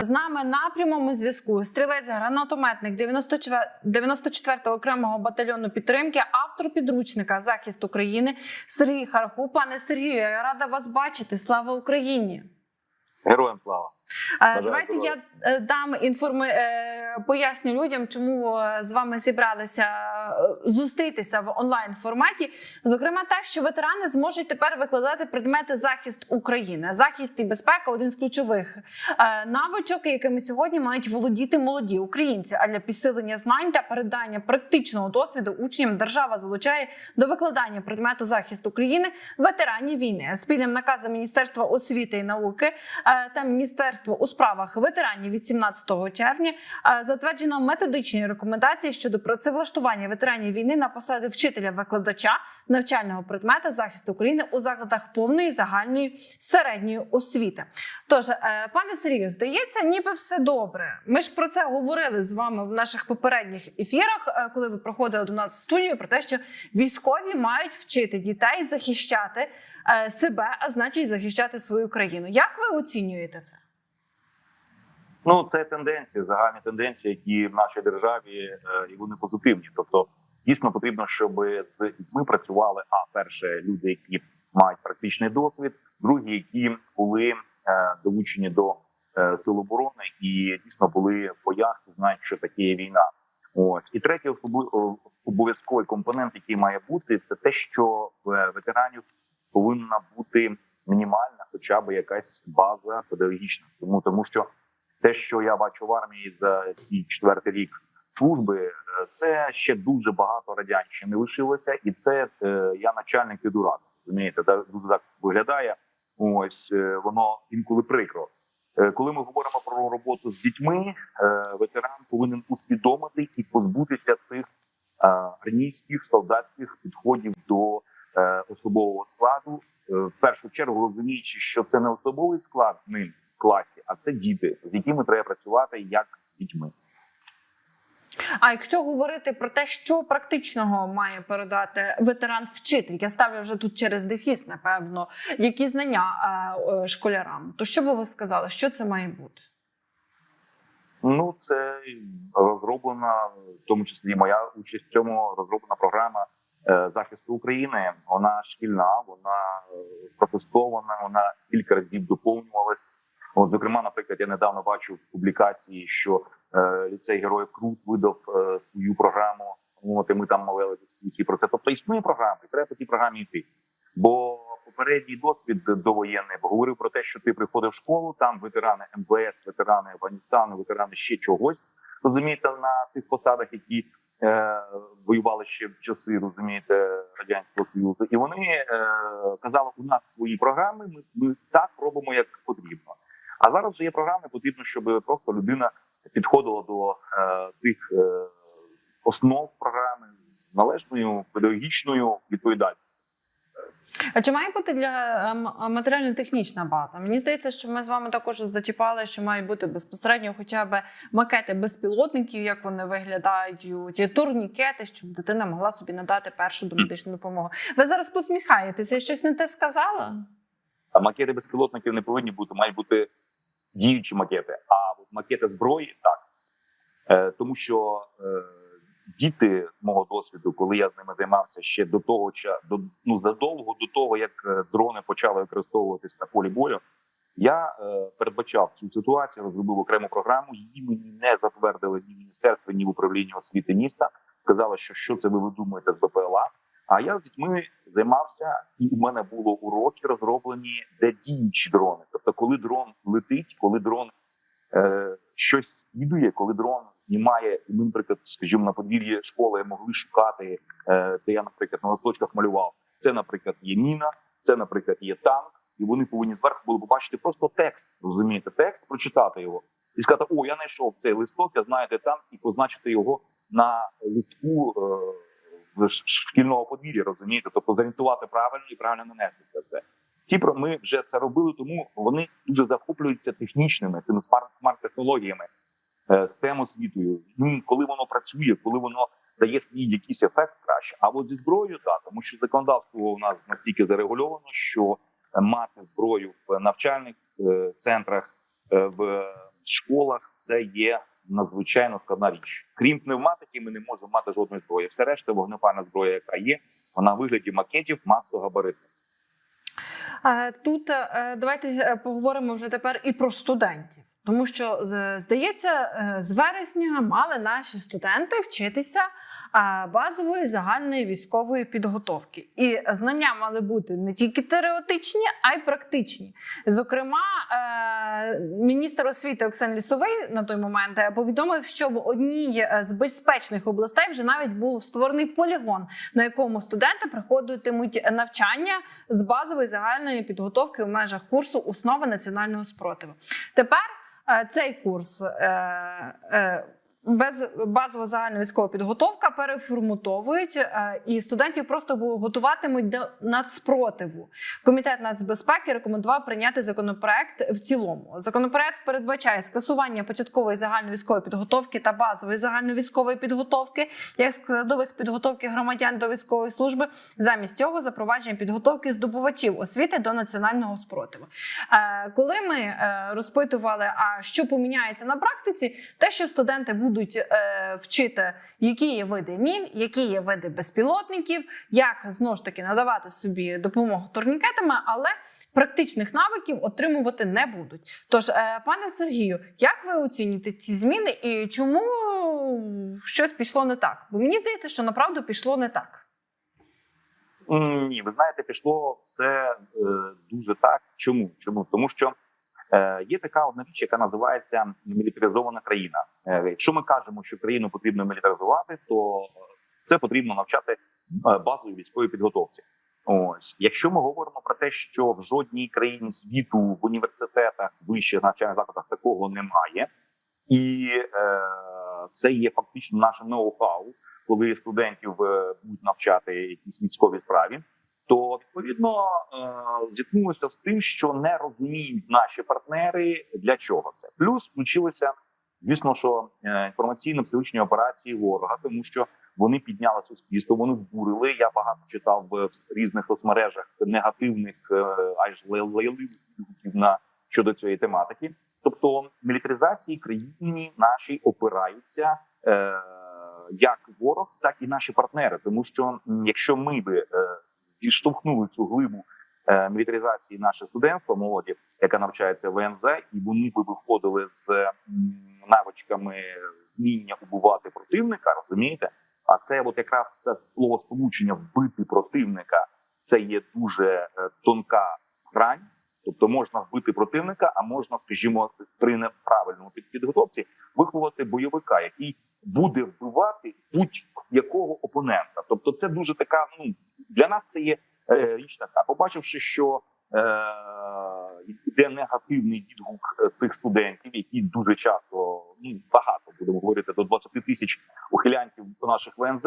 З нами на прямому зв'язку стрілець гранатометник 94 94-го окремого батальйону підтримки, автор підручника захист України Сергій Харху. Пане Сергію, я рада вас бачити. Слава Україні! Героям слава. Е, Бажаю Давайте я е, дам інформи... е, поясню людям, чому з вами зібралися зустрітися в онлайн форматі. Зокрема, те, що ветерани зможуть тепер викладати предмети захист України. Захист і безпека один з ключових навичок, якими сьогодні мають володіти молоді українці. А для підсилення знань та передання практичного досвіду учням держава залучає до викладання предмету захист України ветеранів війни. Спільним наказом Міністерства освіти і науки та Міністерства у справах ветеранів від 17 червня е, затверджено методичні рекомендації щодо працевлаштування ветеранів війни на посади вчителя-викладача навчального предмета захисту України у закладах повної загальної середньої освіти. Тож, е, пане Сергію, здається, ніби все добре. Ми ж про це говорили з вами в наших попередніх ефірах, е, коли ви проходили до нас в студію, про те, що військові мають вчити дітей захищати себе, а значить захищати свою країну. Як ви оцінюєте це? Ну це тенденції, загальні тенденції, які в нашій державі е, і вони позитивні. Тобто, дійсно потрібно, щоб з дітьми працювали. А перше, люди, які мають практичний досвід, другі, які були е, долучені до е, сил оборони і дійсно були в боях, знають, що таке війна. Ось і третій обов'язковий компонент, який має бути, це те, що в ветеранів повинна бути мінімальна, хоча б якась база педагогічна. Тому тому що те, що я бачу в армії за свій четвертий рік служби, е, це ще дуже багато радянщини лишилося, і це е, я начальник і дурак. Розумієте, дуже так виглядає. Ось е, воно інколи прикро. Коли ми говоримо про роботу з дітьми, ветеран повинен усвідомити і позбутися цих армійських солдатських підходів до особового складу. В першу чергу розуміючи, що це не особовий склад з ним класі, а це діти, з якими треба працювати як з дітьми. А якщо говорити про те, що практичного має передати ветеран вчитель, я ставлю вже тут через дефіс, напевно, які знання е, е, школярам, то що би ви сказали, що це має бути? Ну це розроблена, в тому числі моя участь в цьому розроблена програма е, захисту України. Вона шкільна, вона протестована, вона кілька разів доповнювалась. От, зокрема, наприклад, я недавно бачив публікації, що е, ліцей Героїв Крут видав е, свою програму. От і ми там мали дискусії про це. Тобто існує програма, і треба по тій програмі йти. Бо попередній досвід довоєнний говорив про те, що ти приходив в школу, там ветерани МВС, ветерани Афганістану, ветерани ще чогось. Розумієте, на тих посадах, які е, воювали ще в часи, розумієте, радянського союзу, і вони е, казали, у нас свої програми. Ми, ми так робимо, як потрібно. А зараз вже є програми, потрібно, щоб просто людина підходила до е, цих е, основ програми з належною педагогічною відповідальністю. А чи має бути для ем, матеріально-технічна база? Мені здається, що ми з вами також зачіпали, що має бути безпосередньо хоча б макети безпілотників, як вони виглядають, турнікети, щоб дитина могла собі надати першу домедичну допомогу. Ви зараз посміхаєтеся, я щось не те сказала? А макети безпілотників не повинні бути, мають бути діючі макети. А от макети зброї так. Е, тому що е, діти з мого досвіду, коли я з ними займався ще до того ча- до ну задовго до того, як е, дрони почали використовуватись на полі бою, я е, передбачав цю ситуацію, розробив окрему програму. Її мені не затвердили ні в міністерстві, ні в управлінні освіти міста. Сказали, що що це ви видумуєте з БПЛА. А я з дітьми займався, і у мене було уроки розроблені, де діючі дрони. Тобто, коли дрон летить, коли дрон е, щось слідує, коли дрон знімає, і ми, наприклад, скажімо, на подвір'ї школи могли шукати, е, де я, наприклад, на листочках малював. Це, наприклад, є міна, це, наприклад, є танк, і вони повинні зверху були побачити просто текст, розумієте, текст, прочитати його і сказати: О, я знайшов цей листок, я знаю, де танк, і позначити його на листку. Е, шкільного подвір'я, розумієте, тобто зорієнтувати правильно і правильно нанести це все. Ті про ми вже це робили, тому вони дуже захоплюються технічними цими смарт смарт технологіями, е, STEM освітою. Коли воно працює, коли воно дає свій якийсь ефект краще. А от зі зброєю так, тому що законодавство у нас настільки зарегульовано, що е, мати зброю в навчальних е, центрах, в школах це є надзвичайно складна річ. Крім пневматики, ми не можемо мати жодної зброї. Все решта вогнепальна зброя, яка є, вона в вигляді макетів масового габариту. Тут е, давайте е, поговоримо вже тепер і про студентів. Тому що е, здається, з вересня мали наші студенти вчитися базової загальної військової підготовки, і знання мали бути не тільки теоретичні, а й практичні. Зокрема, е, міністр освіти Оксан Лісовий на той момент е, повідомив, що в одній е, з безпечних областей вже навіть був створений полігон, на якому студенти проходитимуть навчання з базової загальної підготовки в межах курсу основи національного спротиву. Тепер цей курс. Без базова загальна військова підготовка переформатовують е, і студентів просто готуватимуть до нацспротиву. Комітет нацбезпеки рекомендував прийняти законопроект в цілому. Законопроект передбачає скасування початкової загальної військової підготовки та базової загальної військової підготовки як складових підготовки громадян до військової служби. Замість цього запровадження підготовки здобувачів освіти до національного спротиву. Е, Коли ми е, розпитували, а що поміняється на практиці, те, що студенти будуть е, вчити, які є види мін, які є види безпілотників, як знову ж таки надавати собі допомогу турнікетами, але практичних навиків отримувати не будуть. Тож, е, пане Сергію, як ви оцінюєте ці зміни і чому щось пішло не так? Бо мені здається, що направду пішло не так. Ні, ви знаєте, пішло все е, дуже так. Чому? Чому? Тому що є така одна річ, яка називається мілітаризована країна. Е, якщо ми кажемо, що країну потрібно мілітаризувати, то це потрібно навчати е, базовій військовій підготовці. Ось, якщо ми говоримо про те, що в жодній країні світу в університетах, вищих навчальних закладах такого немає, і е, це є фактично наше ноу-хау, коли студентів е, будуть навчати якісь військові справі, то відповідно е, зіткнулися з тим, що не розуміють наші партнери для чого це. Плюс включилися, звісно, що е, інформаційно-психологічні операції ворога, тому що вони підняли суспільство, вони збурили. Я багато читав в різних соцмережах негативних е, аж лайливих на щодо цієї тематики. Тобто мілітаризації країні наші опираються як ворог, так і наші партнери. Тому що якщо ми би відштовхнули цю глибу е, мілітаризації наше студентство, молоді, яка навчається в ВНЗ, і вони би виходили з навичками вміння убивати противника, розумієте? А це от якраз це слово сполучення вбити противника. Це є дуже е, тонка грань. Тобто можна вбити противника, а можна, скажімо, при неправильному під- підготовці виховати бойовика, який буде вбивати будь-якого опонента. Тобто, це дуже така. Ну для нас це є е, річ така. Побачивши, що е, йде негативний відгук е, цих студентів, які дуже часто ну багато будемо говорити до 20 тисяч ухилянтів наших ВНЗ.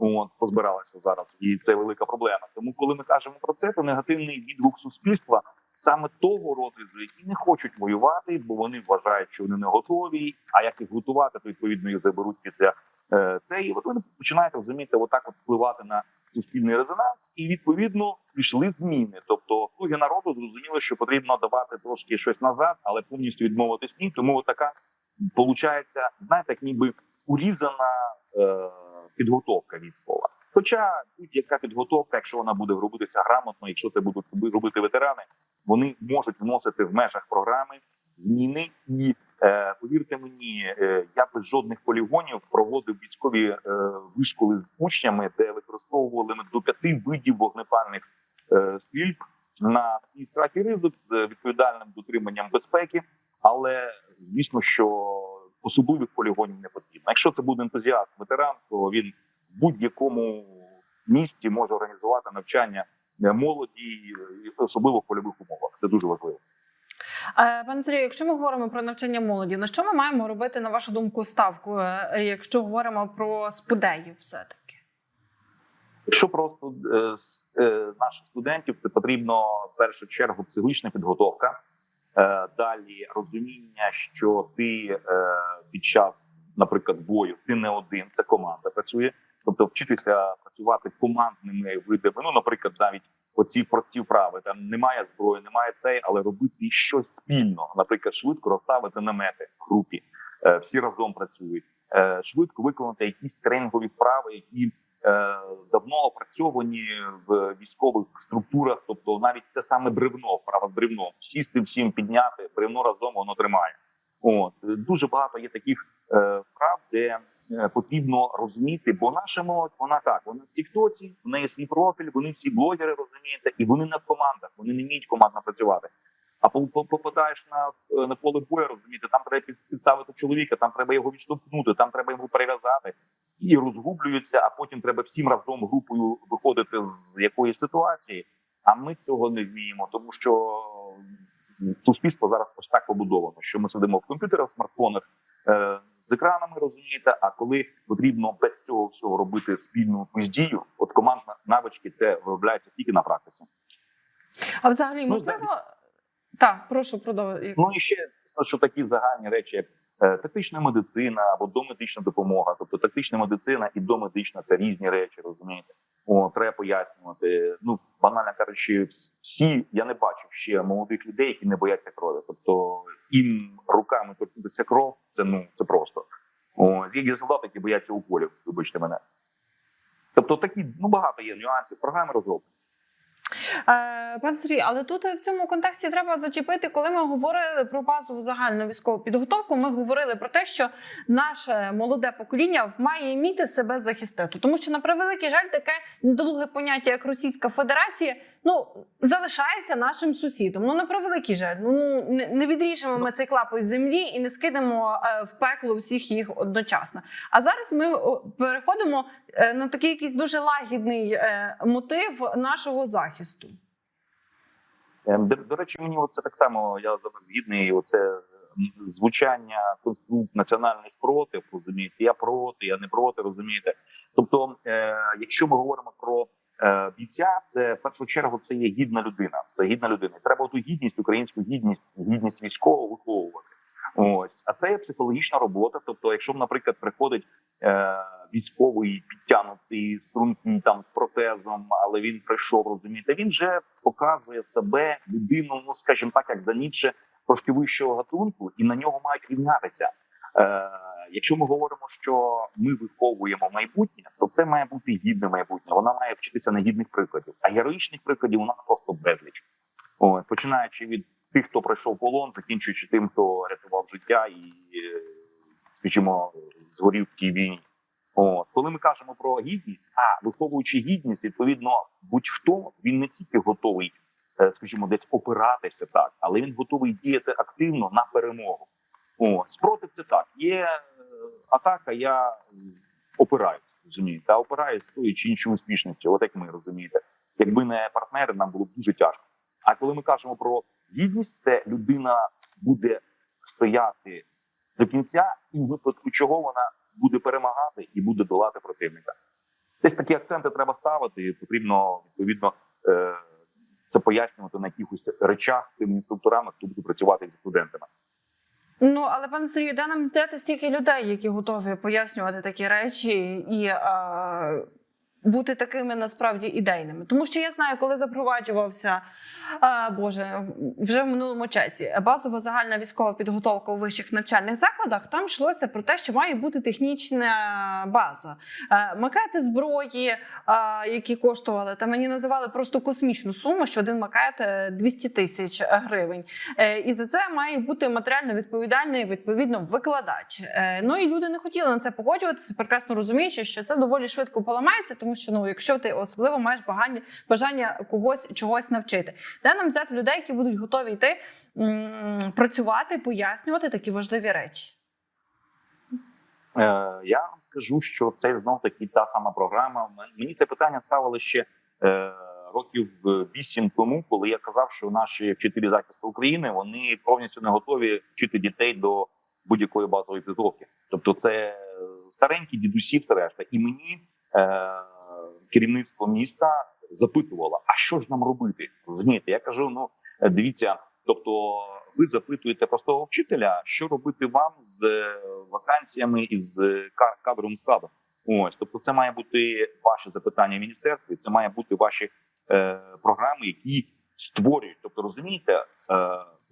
От позбиралися зараз, і це велика проблема. Тому, коли ми кажемо про це, то негативний відгук суспільства саме того роду, які не хочуть воювати, бо вони вважають, що вони не готові. А як їх готувати, то відповідно їх заберуть після е, цієї. От ви починаєте розумієте, отак от впливати на суспільний резонанс, і відповідно пішли зміни. Тобто, слуги народу зрозуміли, що потрібно давати трошки щось назад, але повністю відмовитись ні. Тому така получається, знаєте, як ніби урізана е, підготовка військова. Хоча будь-яка підготовка, якщо вона буде робитися грамотно, якщо це будуть робити ветерани, вони можуть вносити в межах програми зміни. І е, повірте мені, е, я без жодних полігонів проводив військові е, вишколи з учнями, де використовували ми до п'яти видів вогнепальних е, стрільб на свій страх і ризик з відповідальним дотриманням безпеки. Але звісно, що особливих полігонів не потрібно. Якщо це буде ентузіаст, ветеран, то він в будь-якому місті може організувати навчання е, молоді, е, особливо в польових умовах. Це дуже важливо. Пане Сергію, якщо ми говоримо про навчання молоді, на що ми маємо робити, на вашу думку, ставку, е, якщо говоримо про спудеїв все-таки? Якщо просто наших студентів, це потрібно в першу чергу психологічна підготовка, далі розуміння, що ти під час, наприклад, бою ти не один, це команда працює. Тобто вчитися працювати командними видами. Ну, наприклад, навіть оці прості вправи. Там немає зброї, немає цей, але робити щось спільно. Наприклад, швидко розставити намети в групі, е, всі разом працюють, е, швидко виконати якісь тренінгові вправи, які е, давно опрацьовані в військових структурах. Тобто, навіть це саме бревно, вправа з бревном. Сісти всім підняти, бревно разом воно тримає. От дуже багато є таких вправ, де потрібно розуміти, бо наша молодь вона так, вона в Тіктоці, в неї свій профіль, вони всі блогери розумієте, і вони не в командах, вони не вміють командно працювати. А по- по- попадаєш на, е, на поле бою, розумієте, там треба підставити чоловіка, там треба його відштовхнути, там треба його перев'язати і розгублюються, а потім треба всім разом групою виходити з якоїсь ситуації. А ми цього не вміємо, тому що суспільство зараз ось так побудовано, що ми сидимо в комп'ютерах, в смартфонах е, з екранами, розумієте. А коли потрібно без цього всього робити спільну дію, от командна навички це виробляється тільки на практиці. А взагалі, Ну, можливо, так, прошу продовжуй. Ну і ще що такі загальні речі, як е, тактична медицина або домедична допомога. Тобто тактична медицина і домедична це різні речі, розумієте? Треба пояснювати. Ну банально кажучи, всі я не бачив ще молодих людей, які не бояться крові. Тобто їм руками торкнутися кров, це ну це просто. О, є солдати, які бояться уколів, вибачте мене. Тобто такі ну багато є нюансів. Програми розроблені. Е, Пане Сергій, але тут в цьому контексті треба зачепити, коли ми говорили про базову загальну військову підготовку. Ми говорили про те, що наше молоде покоління має вміти себе захистити, тому що на превеликий жаль, таке недолуге поняття, як Російська Федерація, ну залишається нашим сусідом. Ну на превеликий жаль. Ну не, не відріжемо ми цей клапоть землі і не скинемо е, в пекло всіх їх одночасно. А зараз ми переходимо е, на такий якийсь дуже лагідний е, мотив нашого захисту. Ем, До, до речі, мені оце так само я згідний. Оце звучання конструкт національний спротив, розумієте, я проти, я не проти, розумієте. Тобто, е, якщо ми говоримо про бійця, це в першу чергу це є гідна людина. Це гідна людина. І треба ту гідність, українську гідність, гідність військового виховувати. Ось, а це є психологічна робота. Тобто, якщо, наприклад, приходить е, військовий підтягнутий стрункий там з протезом, але він прийшов, розумієте, він вже показує себе людину, ну скажімо так, як за Ніцше, трошки вищого гатунку, і на нього мають рівнятися. Е, якщо ми говоримо, що ми виховуємо майбутнє, то це має бути гідне майбутнє. Вона має вчитися на гідних прикладів. А героїчних прикладів у нас просто безліч. От, починаючи від тих, хто пройшов полон, закінчуючи тим, хто рятував життя і, е, скажімо, згорів в тій війні. От коли ми кажемо про гідність, а виховуючи гідність, відповідно, будь-хто він не тільки готовий, е, скажімо, десь опиратися так, але він готовий діяти активно на перемогу. О, спротив це так. Є атака, я опираюсь, розумієте, а опираюсь з тої чи іншої успішності, от як ми розумієте. Якби не партнери, нам було б дуже тяжко. А коли ми кажемо про гідність, це людина буде стояти до кінця, і в випадку чого вона буде перемагати і буде долати противника. Десь такі акценти треба ставити, і потрібно відповідно е, це пояснювати на якихось речах з тими інструкторами, хто буде працювати зі студентами. Ну але пане Сергію, де нам здати стільки людей, які готові пояснювати такі речі і е, бути такими насправді ідейними. Тому що я знаю, коли запроваджувався е, Боже, вже в минулому часі базова загальна військова підготовка у вищих навчальних закладах, там йшлося про те, що має бути технічна база, е, макети зброї, е, які коштували, та мені називали просто космічну суму, що один макет е, 200 тисяч гривень. Е, І за це має бути матеріально відповідальний відповідно викладач. Е, Ну і люди не хотіли на це погоджуватися, прекрасно розуміючи, що це доволі швидко поламається, тому що ну, якщо ти особливо маєш бажання, бажання когось чогось навчити, де нам взяти людей, які будуть готові йти м, працювати, пояснювати такі важливі речі. Е, я вам скажу, що це знов таки та сама програма. Мені це питання ставили ще е, років вісім тому, коли я казав, що наші вчителі захисту України вони повністю не готові вчити дітей до будь-якої базової підготовки. Тобто, це старенькі дідусі, все решта. І мені е, керівництво міста запитувало: а що ж нам робити? Розумієте, я кажу: ну е, дивіться, тобто. Ви запитуєте простого вчителя, що робити вам з е, вакансіями і з кадровим складом. Ось, тобто, це має бути ваше запитання міністерстві, це має бути ваші е, програми, які створюють. Тобто, розумієте, е,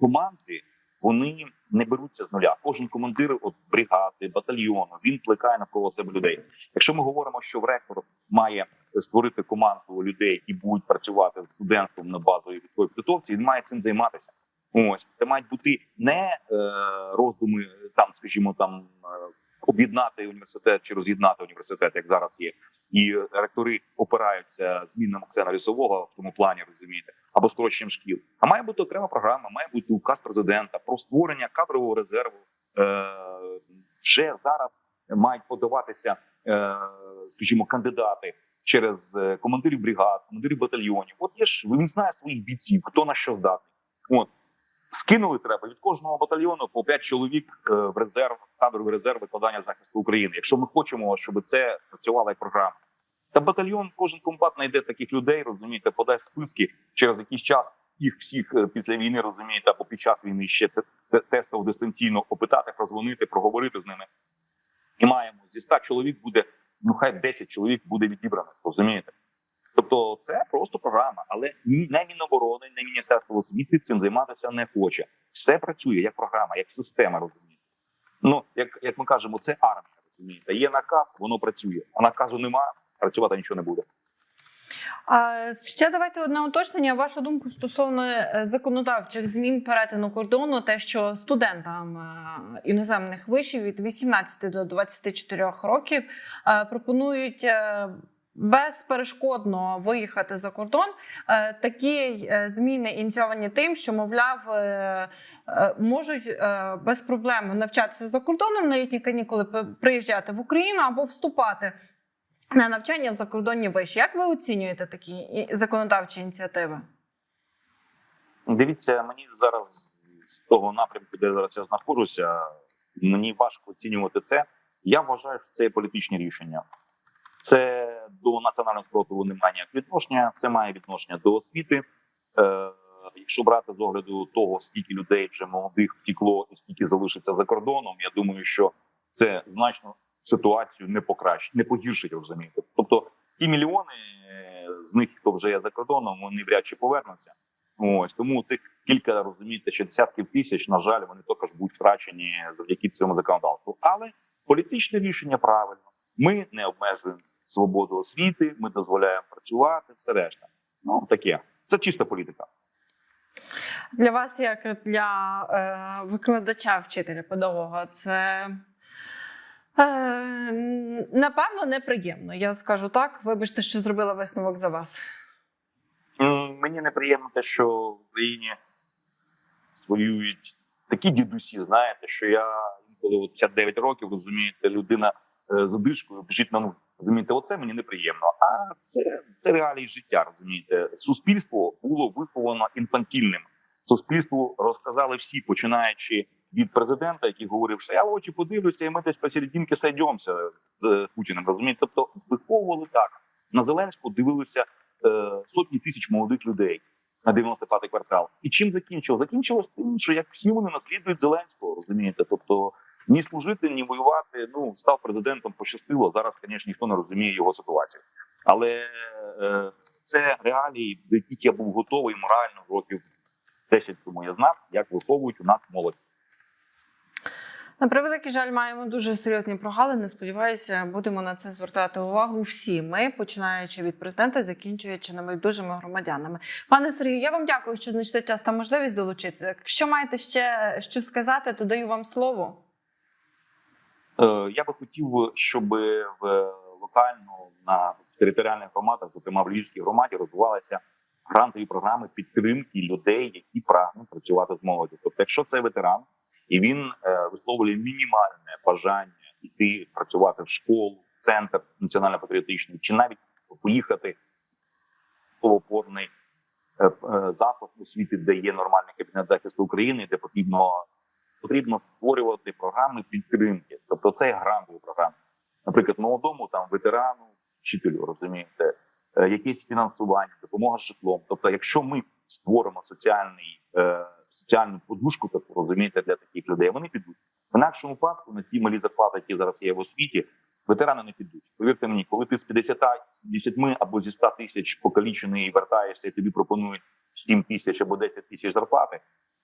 команди вони не беруться з нуля. Кожен командир от бригади, батальйону він плекає навколо себе людей. Якщо ми говоримо, що в ректор має створити команду людей, які будуть працювати з студентством на базовій військовій підготовці, він має цим займатися. Ось це мають бути не е, роздуми там, скажімо, там е, об'єднати університет чи роз'єднати університет, як зараз є, і ректори опираються змінам Оксана Лісового в тому плані, розумієте, або скороченням шкіл. А має бути окрема програма, має бути указ президента про створення кадрового резерву. Е, вже зараз мають подаватися, е, скажімо, кандидати через е, командирів бригад, командирів батальйонів. От є ж він знає своїх бійців, хто на що здатний. От скинули треба від кожного батальйону по 5 чоловік е, в резерв, кадровий резерв викладання захисту України. Якщо ми хочемо, щоб це працювало як програма. Та батальйон, кожен комбат знайде таких людей, розумієте, подасть списки через якийсь час. Їх всіх е, після війни розумієте, або під час війни ще те- те- тестово дистанційно опитати, прозвонити, проговорити з ними. І маємо зі 100 чоловік буде, ну хай 10 чоловік буде відібрано, розумієте? Тобто це просто програма, але ні не Міноборони, не Міністерство освіти цим займатися не хоче. Все працює як програма, як система, розумієте? Ну як, як ми кажемо, це армія, розумієте? Є наказ, воно працює, а наказу нема, працювати нічого не буде. А ще давайте одне уточнення. Вашу думку стосовно е, законодавчих змін перетину кордону, те, що студентам е, іноземних вишів від 18 до 24 років е, пропонують. Безперешкодно виїхати за кордон. Такі зміни ініційовані тим, що мовляв можуть без проблем навчатися за кордоном на літні канікули, приїжджати в Україну або вступати на навчання в закордонні виші. Як ви оцінюєте такі законодавчі ініціативи? Дивіться, мені зараз з того напрямку, де зараз я знаходжуся, мені важко оцінювати це. Я вважаю, що це є політичне рішення. Це до національного спротиву немає ніяк відношення, це має відношення до освіти. Е, якщо брати з огляду того, скільки людей вже молодих втікло і скільки залишиться за кордоном, я думаю, що це значно ситуацію не покращить, не погіршить, розумієте. Тобто ті мільйони е, з них, хто вже є за кордоном, вони вряд чи повернуться. Ось тому цих кілька розумієте, що десятків тисяч, на жаль, вони також будуть втрачені завдяки цьому законодавству. Але політичне рішення правильно. Ми не обмежуємо свободу освіти, ми дозволяємо працювати, все решта. Ну таке. Це чиста політика. Для вас, як для е, викладача, вчителя педагога, це напевно неприємно. Я скажу так. Вибачте, що зробила висновок за вас. Мені неприємно те, що в Україні воюють такі дідусі, знаєте, що я інколи от 59 років, розумієте, людина е, з одишкою біжить на нуль. Розумієте, оце мені неприємно. А це, це реалії життя. Розумієте, суспільство було виховано інфантільним. Суспільству розказали всі, починаючи від президента, який говорив, що я в очі подивлюся, і ми десь посерединки сойдемося з е, Путіним. Розумієте, тобто виховували так. На Зеленську дивилися е, сотні тисяч молодих людей на 95-й квартал. І чим закінчило? Закінчилось тим, що як всі вони наслідують Зеленського, розумієте? Тобто ні служити, ні воювати. Ну став президентом, пощастило. Зараз, звісно, ніхто не розуміє його ситуацію. Але е, це реалії, до яких я був готовий морально років 10 тому. Я знав, як виховують у нас молодь. На превеликий жаль, маємо дуже серйозні прогалини. Сподіваюся, будемо на це звертати увагу всі ми, починаючи від президента, закінчуючи небайдужими громадянами. Пане Сергію, я вам дякую, що знайшли час та можливість долучитися. Якщо маєте ще що сказати, то даю вам слово. Е, Я би хотів, щоб в локально на територіальних громадах, зокрема в Львівській громаді, розвивалися грантові програми підтримки людей, які прагнуть працювати з молоддю. Тобто, якщо це ветеран і він е, висловлює мінімальне бажання йти працювати в школу, в центр національно-патріотичний, чи навіть поїхати в опорний е, е, заклад освіти, де є нормальний кабінет захисту України, де потрібно потрібно створювати програми підтримки. Тобто це грантові програми. Наприклад, молодому там ветерану, вчителю, розумієте, е, якесь фінансування, допомога житлом. Тобто, якщо ми створимо соціальний е, соціальну подушку, таку розумієте, для таких людей, вони підуть. В інакшому випадку на ці малі зарплати, які зараз є в освіті, ветерани не підуть. Повірте мені, коли ти з 50, 10 або зі 100 тисяч покалічений вертаєшся, і тобі пропонують 7 тисяч або 10 тисяч зарплати,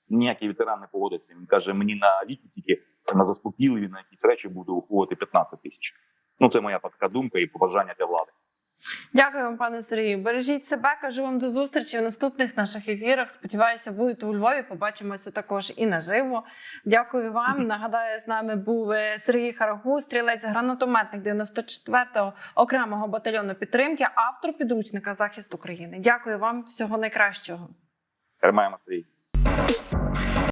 ніякий ветеран не погодиться. Він каже: мені на ліки тільки на заспокійливі на якісь речі буду уходити 15 тисяч. Ну це моя така думка і побажання для влади. Дякую вам, пане Сергію. Бережіть себе. Кажу вам до зустрічі в наступних наших ефірах. Сподіваюся, будете у Львові. Побачимося також і наживо. Дякую вам. Нагадаю, з нами був Сергій Харагу, стрілець гранатометник 94-го окремого батальйону підтримки, автор підручника захист України. Дякую вам. Всього найкращого. Тримаємо стрій.